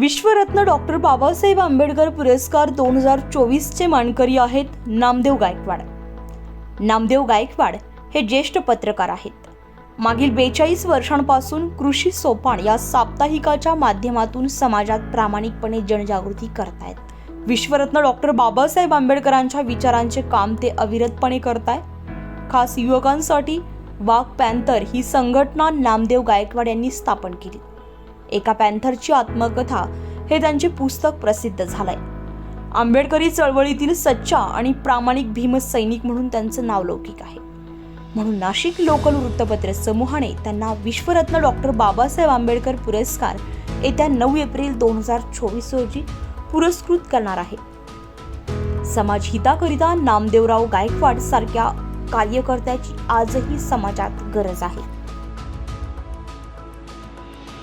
विश्वरत्न doctor Babasaheb Ambedkar पुरस्कार दोन हजार चोवीसचे मानकरी आहेत नामदेव गायकवाड. नामदेव गायकवाड हे ज्येष्ठ पत्रकार आहेत. मागील बेचाळीस वर्षांपासून कृषी सोपान या साप्ताहिकाच्या माध्यमातून समाजात प्रामाणिकपणे जनजागृती करतायत. विश्वरत्न डॉक्टर बाबासाहेब आंबेडकरांच्या विचारांचे काम ते अविरतपणे करताय खास युवकांसाठी वाघ पॅन्थर ही संघटना नामदेव गायकवाड यांनी स्थापन केली. एका पॅन्थरची आत्मकथा हे त्यांचे पुस्तक प्रसिद्ध झालंय. आंबेडकरी चळवळीतील सच्चा आणि प्रामाणिक भीमसैनिक म्हणून त्यांचं नाव लौकिक आहे. म्हणून नाशिक लोकल वृत्तपत्र समूहाने त्यांना विश्वरत्न डॉक्टर बाबासाहेब आंबेडकर पुरस्कार येत्या नऊ एप्रिल दोन हजार चोवीस रोजी पुरस्कृत करणार आहे. समाज हिताकरिता नामदेवराव गायकवाड सारख्या कार्यकर्त्याची आजही समाजात गरज आहे.